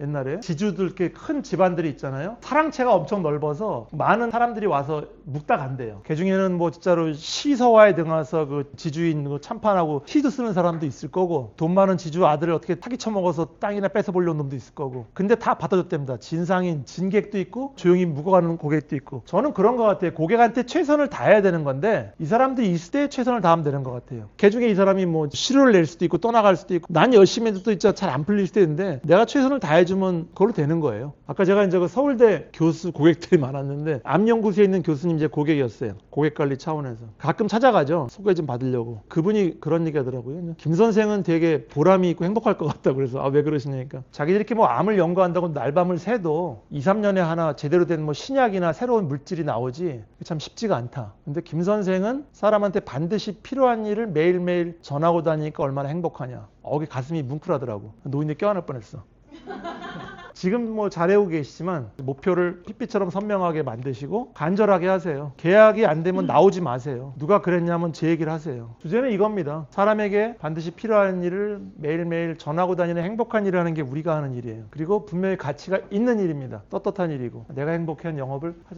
옛날에 지주들 이렇게 큰 집안들이 있잖아요. 사랑채가 엄청 넓어서 많은 사람들이 와서 묵다 간대요. 그 중에는 뭐 진짜로 시서와에 등와서 그 지주인 그 참판하고 시도 쓰는 사람도 있을 거고 돈 많은 지주 아들을 어떻게 사기 쳐먹어서 땅이나 뺏어 보려는 놈도 있을 거고 근데 다 받아줬답니다. 진상인 진객도 있고 조용히 묵어가는 고객도 있고 저는 그런 것 같아요. 고객한테 최선을 다해야 되는 건데 이 사람들이 이 시대에 최선을 다하면 되는 것 같아요. 그 중에 이 사람이 뭐 실효를 낼 수도 있고 떠나갈 수도 있고 난 열심히 해도 또 진짜 잘 안 풀릴 수도 있는데 내가 최선을 다해 주면 그걸로 되는 거예요. 아까 제가 이제 그 서울대 교수 고객들이 많았는데 암연구소에 있는 교수님 제 고객이었어요. 고객 관리 차원에서 가끔 찾아가죠. 소개 좀 받으려고. 그분이 그런 얘기 하더라고요. 김 선생은 되게 보람이 있고 행복할 것 같다. 그래서 아 왜 그러시냐니까 자기들이 이렇게 뭐 암을 연구한다고 날밤을 새도 2, 3년에 하나 제대로 된 뭐 신약이나 새로운 물질이 나오지 참 쉽지가 않다. 근데 김 선생은 사람한테 반드시 필요한 일을 매일매일 전하고 다니니까 얼마나 행복하냐. 어 기 가슴이 뭉클하더라고. 노인네 껴안을 뻔했어. 지금 뭐 잘해오고 계시지만 목표를 핏빛처럼 선명하게 만드시고 간절하게 하세요. 계약이 안 되면 나오지 마세요. 누가 그랬냐면 제 얘기를 하세요. 주제는 이겁니다. 사람에게 반드시 필요한 일을 매일매일 전하고 다니는 행복한 일을 하는 게 우리가 하는 일이에요. 그리고 분명히 가치가 있는 일입니다. 떳떳한 일이고 내가 행복한 영업을 하자.